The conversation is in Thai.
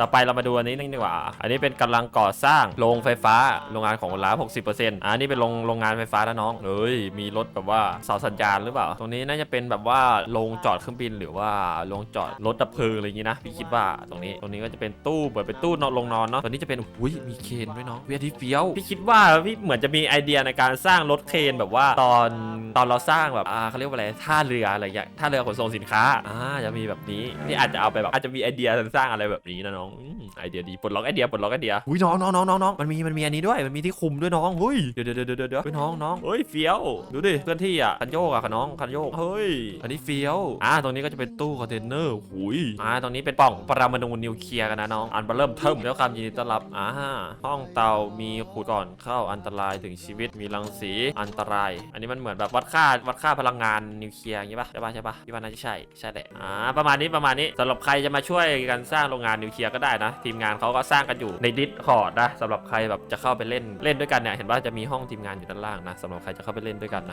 ต่อไปเรามาดูอันนี้นึงดีกว่า อันนี้เป็นกำลังก่อสร้างโรงไฟฟ้า โรงงานของร้าน60%อ่านี่เป็นโรงโรงงานไฟฟ้าแล้วน้อง เฮ้ย มีรถแบบว่าเสาสัญญาณหรือเปล่า ตรงนี้น่าจะเป็นแบบว่าโรงจอดเครื่องบินหรือว่าโรงจอดรถดับเพลิงอะไรอย่างงี้นะ พี่คิดว่าตรงนี้ ตรงนี้ก็จะเป็นตู้เปิดเป็นตู้นอนลงนอนเนาะ ตรงนี้จะเป็น อุ้ย มีเคนด้วยเน้องเวียที่เฟี้ยว พี่คิดว่าพี่เหมือนจะมีไอเดียในการสร้างรถเคนแบบว่าตอนตอนเราสร้างแบบอ่าเขาเรียกว่าอะไรท่าเรืออะไรอย่างนี้ท่าเรือขนส่งสินค้า อ่าจะมีแบบนี้ นี่อาจจะเอาไปแบบอาจจะมีไอเดียสร้างอะไรแบบนี้นะน้องอืมไอเดียดีปลดล็อกไอเดียปลดล็อกไอเดียอุ้ยน้องน้องน้องน้องน้องมันมีมันมีอันนี้ด้วยมันมีที่คุมด้วยน้องเฮ้ยเดี๋ยวเดี๋ยวเดี๋ยวเดี๋ยวเดี๋ยวเฮ้ยน้องน้องเฮ้ยเฟี้ยวดูดิเคลื่อนที่อะคันโยกอะคันน้องคันโยกเฮ้ยอันนี้เฟี้ยวอ่าตรงนี้ก็จะเป็นตู้คอนเทนเนอร์หุยอ่าตรงนี้เป็นปล่องปรมาณูนิวเคลียร์กันนะน้องอันเริ่มเทิมแล้วคำยินดีต้อนรับอ่าห้องเตามีขุดก่อนเข้าอันตรายถึงชีวิตมีรังสีอันตราย อันนี้มันเหมือนแบบวัดค่าวัดค่าพลังงานนิวเคลียร์อย่างงี้ปะใช่ปะใช่ปะพี่ว่าน่าจะใช่ใช่แหละอ่าประมาณนี้ประมาณนี้สำหรับใครจะมาช่วยกันสร้างโรงงานนิวเคลียร์ก็ได้นะ ทีมงานเขาก็สร้างกันอยู่ในดิสคอร์ดนะสำหรับใครแบบจะเข้าไปเล่นเล่นด้วยกันเนี่ยเห็นว่าจะมีห้องทีมงานอยู่ด้านล่างนะสำหรับใครจะเข้าไปเล่นด้วยกันนะ